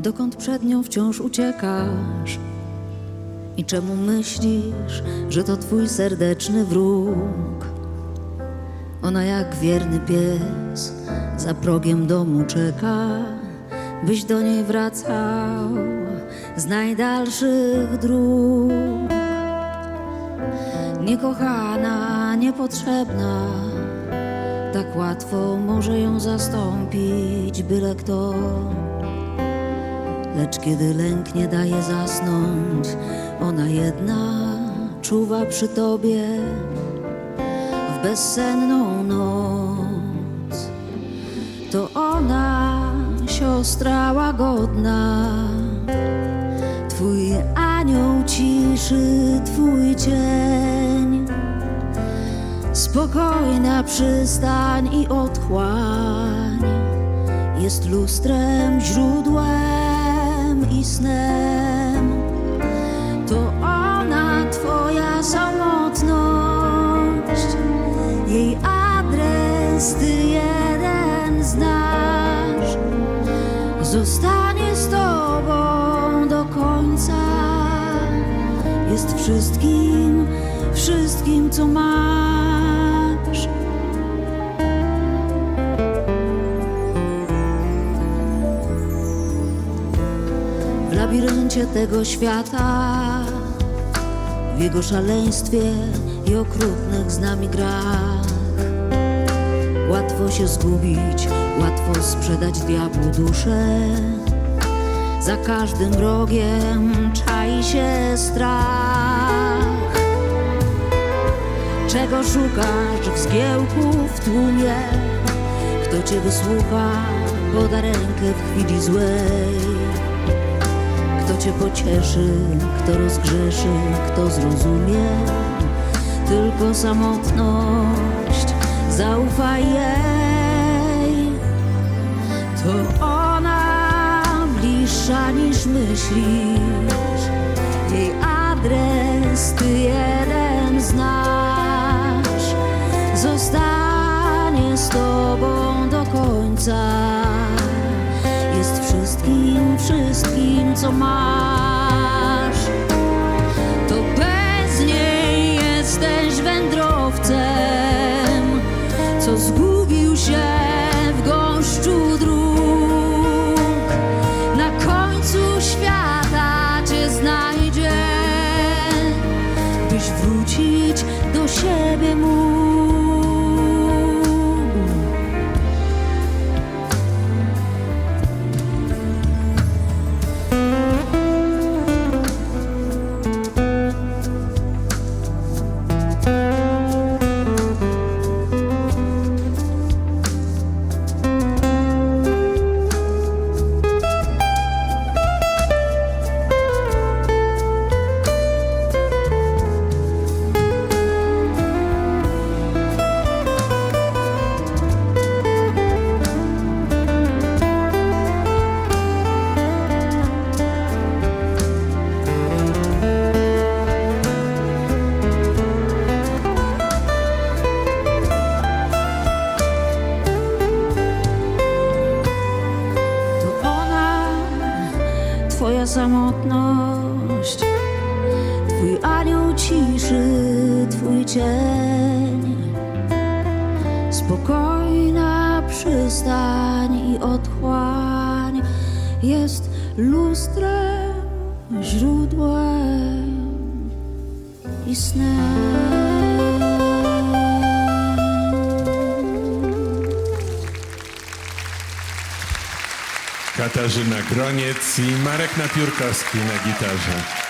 dokąd przed nią wciąż uciekasz? I czemu myślisz, że to twój serdeczny wróg? Ona jak wierny pies za progiem domu czeka, byś do niej wracał z najdalszych dróg. Niekochana, niepotrzebna, tak łatwo może ją zastąpić byle kto. Lecz kiedy lęk nie daje zasnąć, ona jedna czuwa przy tobie w bezsenną noc. To ona, siostra łagodna, twój anioł ciszy, twój cień. Spokojna przystań i otchłań jest lustrem, źródłem i snem. To ona, twoja samotność, jej adres ty jeden znasz. Zostanie z tobą do końca, jest wszystkim, wszystkim, co masz. Labiryncie tego świata, w jego szaleństwie i okrutnych z nami grach. Łatwo się zgubić, łatwo sprzedać diabłu duszę. Za każdym rogiem czai się strach. Czego szukasz w zgiełku, w tłumie? Kto cię wysłucha, poda rękę w chwili złej? Kto cię pocieszy, kto rozgrzeszy, kto zrozumie. Tylko samotność, zaufaj jej. To ona bliższa niż myślisz, jej adres ty jeden znasz, zostanie z tobą do końca wszystkim, co masz. To bez niej jesteś wędrowcem, co zgubił się w gąszczu dróg. Na końcu świata cię znajdzie, byś wrócić do siebie mógł. Samotność, Twój anioł ciszy, Twój cień, spokojna przystań i otchłań jest lustrem, źródłem i snem. Katarzyna Groniec i Marek Napiórkowski na gitarze.